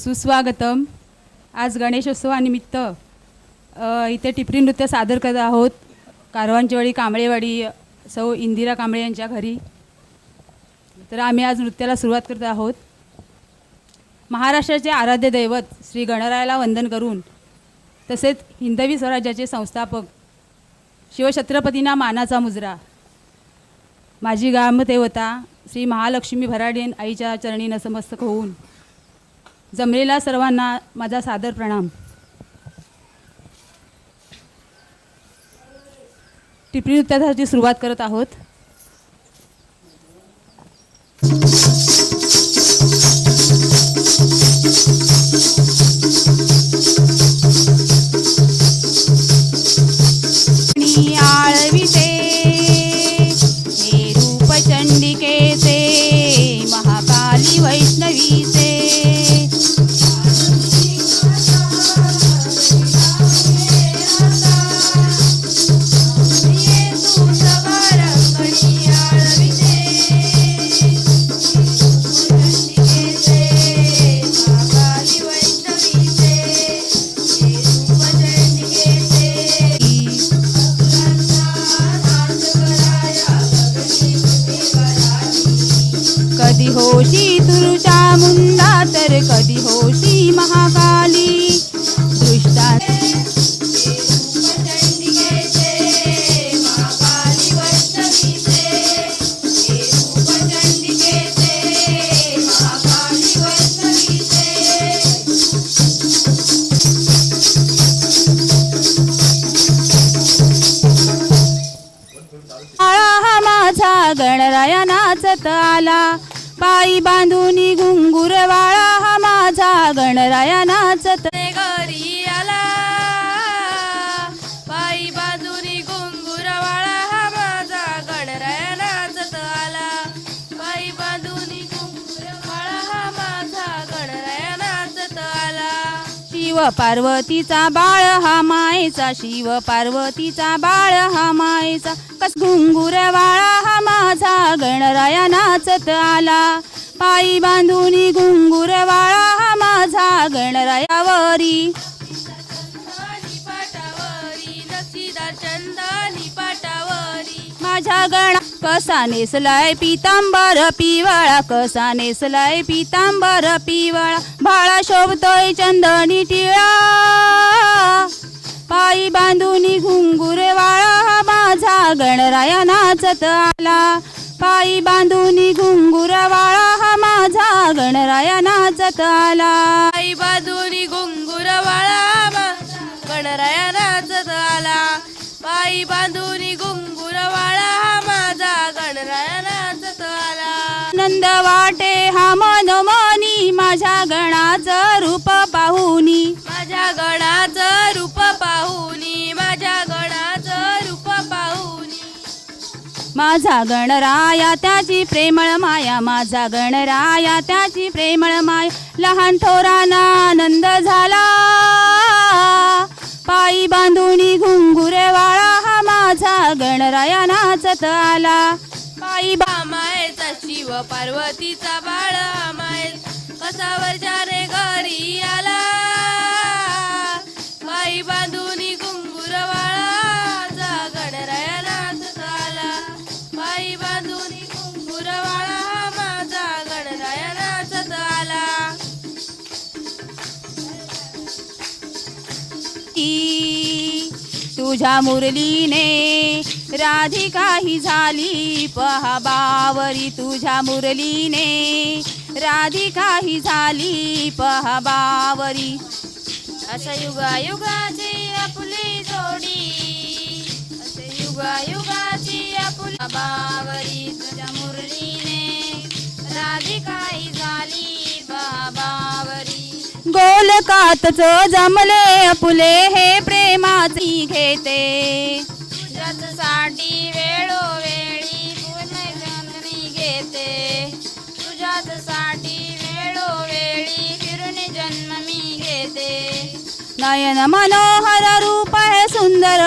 सुस्वागतम. आज गणेशोत्सवानिमित्त इथे टिपरी नृत्य सादर करत आहोत. कारवांचीवाडी कांबळेवाडी सौ इंदिरा कांबळे यांच्या घरी. तर आम्ही आज नृत्याला सुरुवात करत आहोत. महाराष्ट्राचे आराध्य दैवत श्री गणरायाला वंदन करून तसेच हिंदवी स्वराज्याचे संस्थापक शिवछत्रपतींना मानाचा मुजरा. माझी ग्रामदेवता श्री महालक्ष्मी भराडेन आईच्या चरणी नसमस्तक होऊन. जमलेल्या सर्वांना माझा सादर प्रणाम. टिपरी नृत्यासाठी सुरुवात करत आहोत. होशी तुरुषा मुंडा तर कधी होशी महाका पायी बांधूनी घुंगुर वाळा हा माझा गणराया नाचत पार्वतीचा बाळ हा मायेचा शिव पार्वतीचा बाळ हा मायेचा. कस घुंगुर वाळा हा माझा गणराया नाचत आला. पायी बांधूनी घुंगुर वाळा हा माझा गणरायावरी. माझ्या गणा कसा नेसलाय पितांबर पिवाळा कसा नेसलाय पितांबर पिवाळा भाळा शोभतोय चंदनी टिळा. पायी बांधूनी घुंगुरे वाळा हा माझा गणराया नाचत आला पायी बांधूनी घुंगुर वाळा हा माझा गणराया नाचत आला पायी बांधूनी घुंगुर वाळा गणराया नाचत आला पायी बांधूनी घुंगुर वाळा आला. नंद वाटे हा मनोमनी माझ्या गणाचं रूप पाहुनी. माझ्या गणाचं रूप पाहुनी माझ्या गणाचं रूप पाहुनी. माझा गणराया त्याची प्रेमळ माया माझा गणराया त्याची प्रेमळ माया. लहान थोराना आनंद झाला. पायी बांधूनी घुंगुरे वाळा हा माझा गणराया नाचत आला. पायी बामायचा शिव पार्वतीचा बाळ माय कसा वर्षाने घरी आला. बाई बांधून कुंगुरवाळाचा वाळाचा झाला. नाचत आला पायी माझा गणराया झाला. की तुझ्या मुरलीने राधिका ही झाली पहा बावरी तुझ्या मुरलीने. राधिका ही झाली पहा बावरी. असं युगा युगाची आपली जोडी. असे युगा युगाची आपली बावरी तुझ्या मुरलीने. राधिका ही झाली पहा बावरी. गोलकातच जमले अपुले हे प्रेमाची. घेते. साठी वेळोवेळी पूर्णचंदनी घेते. तुझ्याच साठी वेळोवेळी फिरून जन्म मी घेते. नयन मनोहर रूप आहे सुंदर.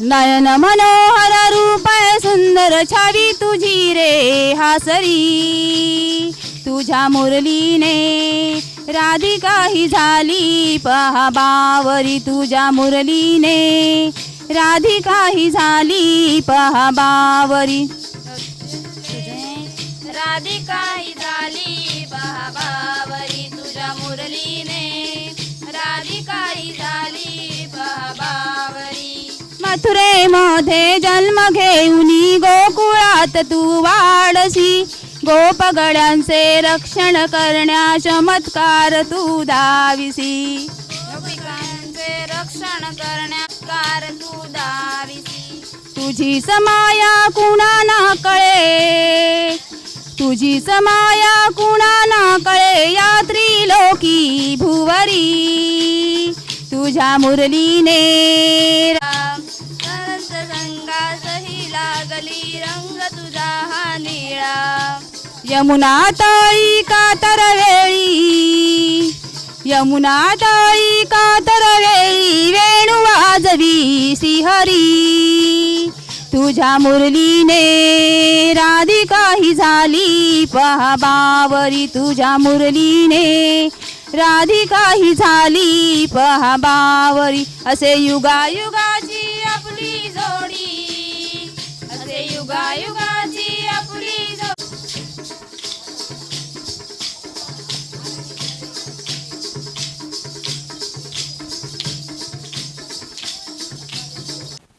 नयन मनोहर रूप आहे सुंदर. छावी तुझी रे हासरी. तुझ्या मुरलीने राधिका ही झाली. पहा बावरी तुझ्या मुरलीने. राधिका ही झाली पहा बावरी राधिका ही झाली पहा बावरी तुझ्या मुरलीने. राधिका ही झाली पहा बावरी मथुरेमध्ये जन्म घेऊनी गोकुळात तू वाढसी गोपगड्यांचे रक्षण करण्या चमत्कार तू दाविसी गोपिकांचे रक्षण करण्याकार तू दाविसी. तुझी समाया कुणा ना कळे? तुझी समाया कुणा ना कळे? या त्रिलोकी भुवरी. तुझ्या मुरलीने अनंत संगासही लागली रंग तुझा हा निळा. यमुना तळी कातर वेळी यमुना तळी कातर वेळी वेणू वाजवी श्रीहरी तुझ्या मुरलीने राधिका ही झाली. पहा बावरी तुझ्या मुरलीने राधिका ही झाली. पहा बावरी असे युगायुगाची आपली जोडी. असे युगायुगाची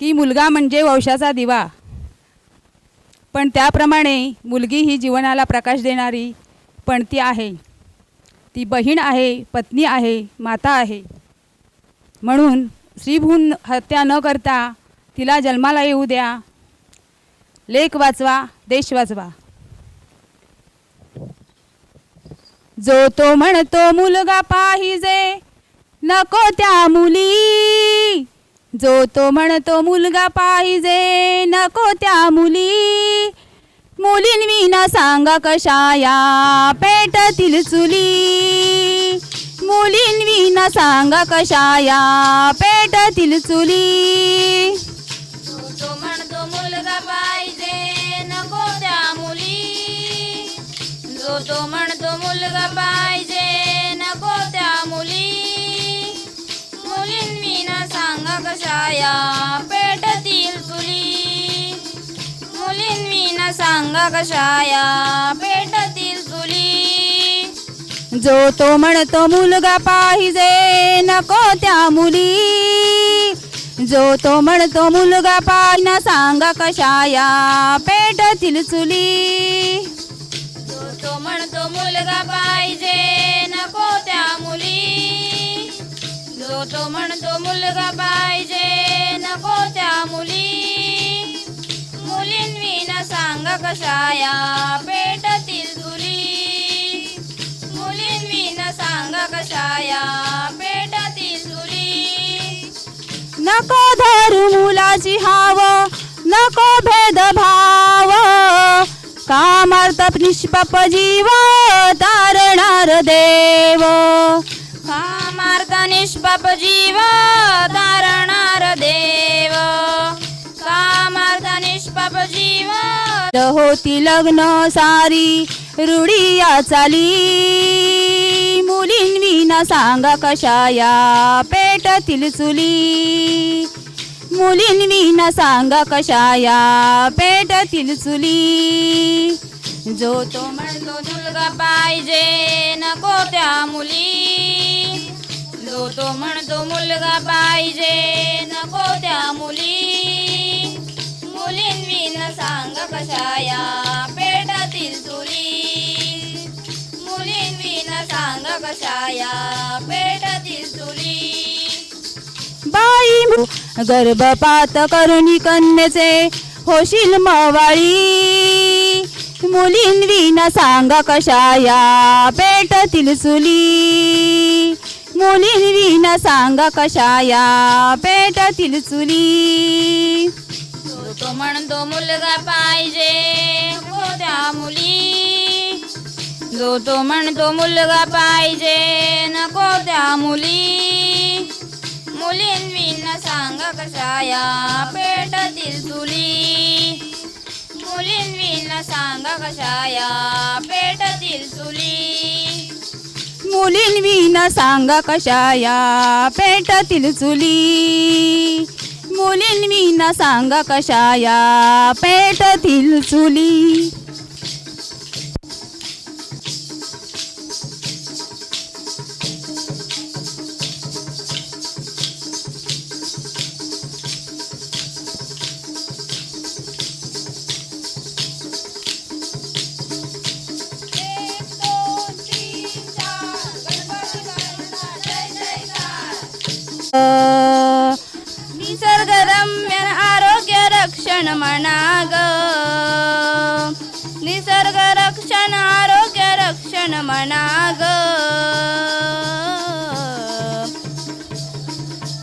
की मुलगा म्हणजे वंशाचा दिवा. पण त्याप्रमाणे मुलगी ही जीवनाला प्रकाश देणारी पणती आहे. ती बहीण आहे पत्नी आहे माता आहे. म्हणून स्त्रीभून हत्या न करता तिला जन्माला येऊ द्या. लेख वाचवा देश वाचवा. जो तो म्हणतो मुलगा पाहिजे नको त्या मुली. जो तो म्हणतो मुलगा पाहिजे नको त्या मुली. मुलींविना सांगा कशाया पेटतील चुली. मुलींविना सांगा कशाया पेटतील चुली. सांगा कशाया पेटतील चुली जो तो म्हणतो मुलगा पाहिजे नको त्या मुली. जो तो म्हणतो मुलगा पाहिना सांगा कशाया पेटतील चुली. जो तो म्हणतो मुलगा पाहिजे नको त्या मुली. जो तो म्हणतो मुलगा पाहिजे नको त्या मुली. सांगा कशाया पेटतील चुली मुलींविना सांगा कशाया पेटतील चुली नको धरू मुलाची हाव नको भेदभाव. कामार्थ निष्पाप जीव तारणार देव. कामार्थ निष्पाप जीव तारणार देव. कामार्थ निष्पाप जीव होती लग्न सारी रुडिया चाली. मुलींविना सांगा कशाया पेटतील चुली. मुलींविना सांगा कशाया पेटतील चुली. जो तो म्हणतो मुलगा पाहिजे नको त्या मुली. जो तो म्हणतो मुलगा पाहिजे नको त्या मुली. कशाया पेटातील चुली मुलींविना सांग कशाया पेटातील चुली बाई गर्भपात करुणी कन्येचे होशील मवाळी. मुलींविना सांग कशाया पेटातील चुली मुलींविना सांग कशाया पेटातील चुली तो म्हणतो हो मुलगा पाहिजे नको त्या मुली. जो तो म्हणतो मुलगा पाहिजे नको त्या मुली. मुलींविना सांगा कशाया पेटतील चुली मुलींविना सांगा कशाया पेटतील चुली मुलींविन सांग कशाया पेटतील चुली मुलींविन सांग कशाया? पेटतील चुली. म्हणा ग. निसर्ग रक्षण आरोग्य रक्षण म्हणा ग.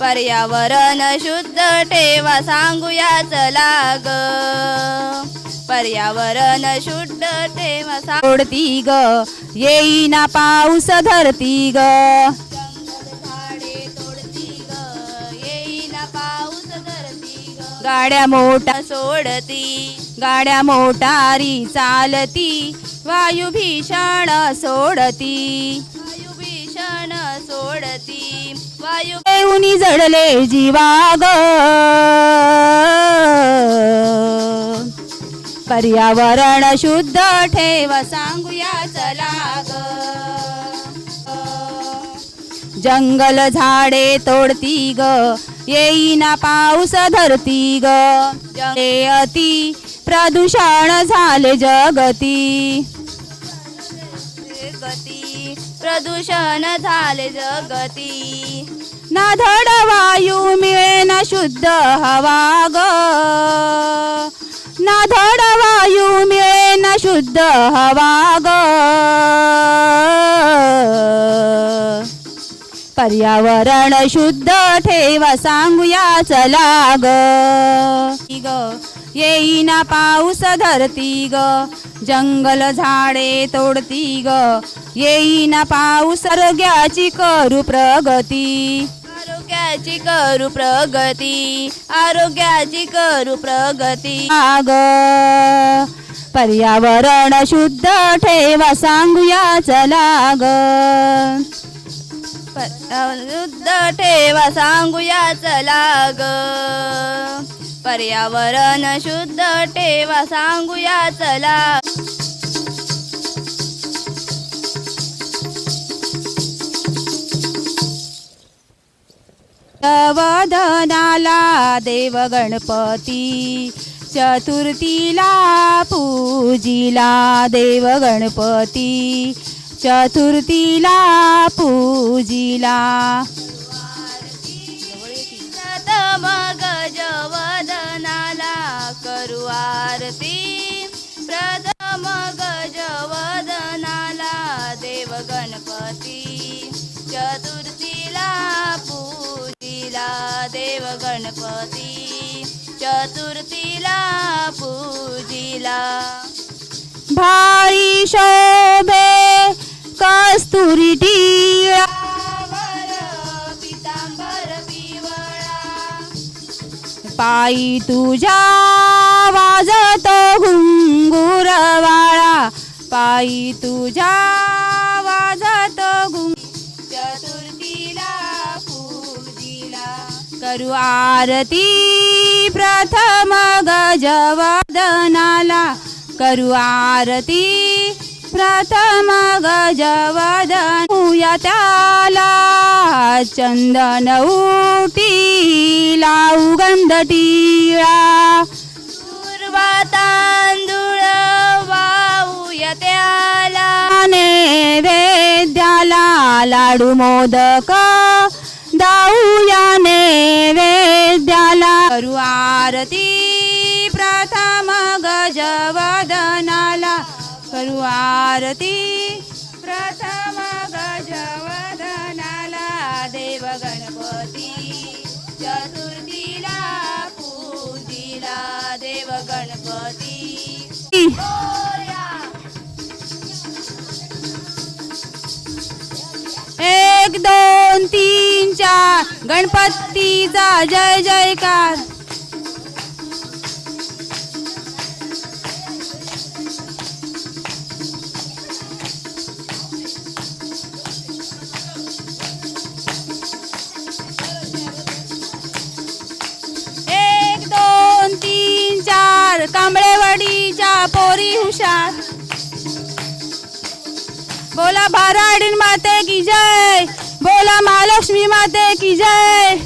पर्यावरण शुद्ध ठेवा सांगूया चला ग पर्यावरण शुद्ध ठेवा सोडती ग येईना पाऊस धरती ग. गाड्या मोठा सोडती गाड्या मोटारी चालती वायू भीषण सोडती. वायू भीषण सोडती वायू येऊनी जडले जीवाग. पर्यावरण शुद्ध ठेव सांगूया चला ग जंगल झाडे तोडती ग येईना पाऊस धरती ग. अति प्रदूषण झाले जगती. गती प्रदूषण झाले जगती. ना धड वायू मिळे ना शुद्ध हवा ग. ना धड वायू मिळे ना शुद्ध हवा ग. पर्यावरण शुद्ध ठेवा सांगूया चला ग. येईना पाऊस धरती ग. जंगल झाडे तोडती ग. येईना पाऊस आरोग्याची करू प्रगती. आरोग्याची करू प्रगती. आरोग्याची करू प्रगती. आग पर्यावरण शुद्ध ठेवा सांगूया चला ग. शुद्ध ठेवा सांगूया चला ग पर्यावरण शुद्ध ठेवा सांगूया चला वदनाला देव गणपती चतुर्थीला पूजिला देव गणपती चतुर्थीला पूजिला. मग जवदनाला करू आरती. प्रथम गजवदनाला देव गणपती चतुर्थीला पूजिला देव गणपती चतुर्थीला पूजिला. भारी शोभे कस्तुरी टिळा पायी तुझ्या वाजतो घुंगुरवाळा. पायी तुझ्या वाजतो घुंग चतुर्थीला पूजिला करू आरती प्रथम गजवदनाला. करू आरती प्रथम गजवदन त्याला. चंदन उटी लावू गंध टिळा. पूर्वा तांदूळ वाऊया त्याला. नैवेद्याला लाडू मोदक दाऊया नैवेद्याला. करू आरती प्रथम गजवदनाला करू आरती. प्रथम गजवदनाला देव गणपती. चतुर्थीला पूजीला देव गणपती. एक दोन तीन चार. गणपतीचा जय जयकार. भविष्यात बोला भाराडीन माते की जय. बोला महालक्ष्मी माते की जय.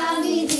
I need D.